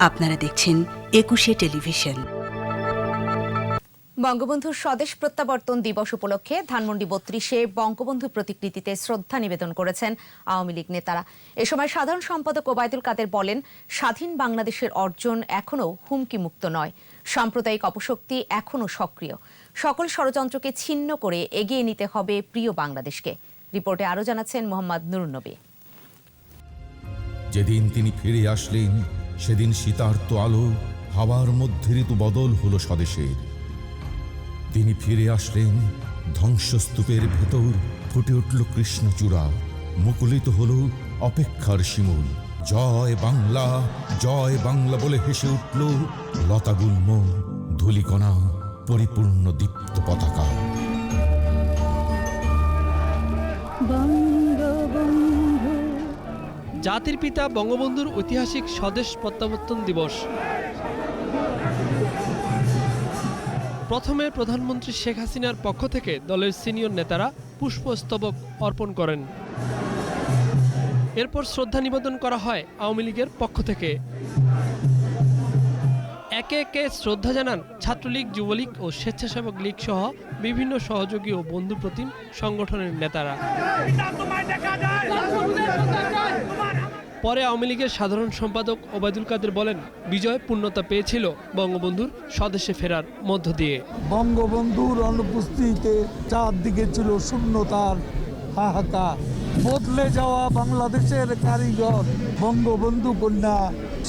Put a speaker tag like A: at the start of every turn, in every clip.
A: আপনারা দেখছেন একুশে টেলিভিশন।
B: বঙ্গবন্ধুর স্বদেশ প্রত্যাবর্তন দিবস উপলক্ষে ধানমন্ডি বত্রিশে বঙ্গবন্ধু প্রতিকৃতিতে শ্রদ্ধা নিবেদন করেছেন আওয়ামী লীগ নেতারা। এ সময় সাধারণ সম্পাদক ওবায়দুল কাদের বলেন স্বাধীন বাংলাদেশের অর্জন এখনও হুমকি মুক্ত নয়। সাম্প্রদায়িক অপশক্তি এখনও সক্রিয়। সকল ষড়যন্ত্রকে ছিন্ন করে এগিয়ে নিতে হবে প্রিয় বাংলাদেশকে। রিপোর্টে আরও জানাচ্ছেন মোহাম্মদ নুরুন্নবী।
C: যেদিন তিনি ফিরে আসলেন সেদিন শীতার্ত আলো হাওয়ার মধ্যে ঋতু বদল হল স্বদেশের। তিনি ফিরে আসলেন, ধ্বংসস্তূপের ভেতর ফুটে উঠল কৃষ্ণচূড়া, মুকুলিত হল অপেক্ষার শিমুল। জয় বাংলা জয় বাংলা বলে হেসে উঠল লতাগুল্ম, ধুলিকণা, পরিপূর্ণ দীপ্ত পতাকা।
D: জাতির পিতা বঙ্গবন্ধুর ঐতিহাসিক স্বদেশ প্রত্যাবর্তন দিবস। প্রথমে প্রধানমন্ত্রী শেখ হাসিনার পক্ষ থেকে দলের সিনিয়র নেতারা পুষ্পস্তবক অর্পণ করেন। এরপর শ্রদ্ধা নিবেদন করা হয় আওয়ামী লীগের পক্ষ থেকে। একে একে শ্রদ্ধা জানান ছাত্রলীগ, যুবলীগ ও স্বেচ্ছাসেবক লীগ সহ বিভিন্ন সহযোগী ও বন্ধু প্রতিম সংগঠনের নেতারা। পরে আওয়ামী লীগের সাধারণ সম্পাদক ওবায়দুল কাদের বলেন বিজয় পূর্ণতা পেয়েছিল বঙ্গবন্ধুর স্বদেশে ফেরার মধ্য দিয়ে।
E: বঙ্গবন্ধুর অনুপস্থিতিতে চারদিকে ছিল শূন্যতার হাহাকার। বদলে যাওয়া বাংলাদেশের কারিগর বঙ্গবন্ধু কন্যা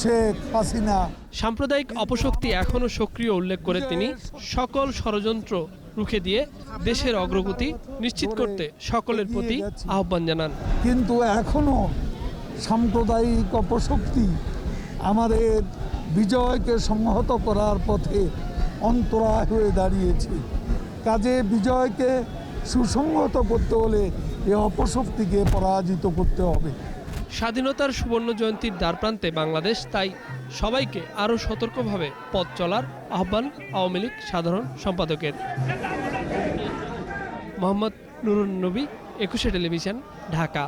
E: শেখ হাসিনা।
D: সাম্প্রদায়িক অপশক্তি এখনও সক্রিয় উল্লেখ করে তিনি সকল ষড়যন্ত্র রুখে দিয়ে দেশের অগ্রগতি নিশ্চিত করতে সকলের প্রতি আহ্বান জানান।
E: কিন্তু এখনও সাম্প্রদায়িক অপশক্তি আমাদের বিজয়কে সংহত করার পথে অন্তরায় হয়ে দাঁড়িয়েছে। কাজে বিজয়কে সুসংহত করতে হলে এ অপশক্তিকে পরাজিত করতে হবে।
D: স্বাধীনতার সুবর্ণ জয়ন্তীর দ্বারপ্রান্তে বাংলাদেশ, তাই সবাইকে আরও সতর্কভাবে পথ চলার আহ্বান আওয়ামী লীগ সাধারণ সম্পাদকের। মোহাম্মদ নুরুন নবী, একুশে টেলিভিশন, ঢাকা।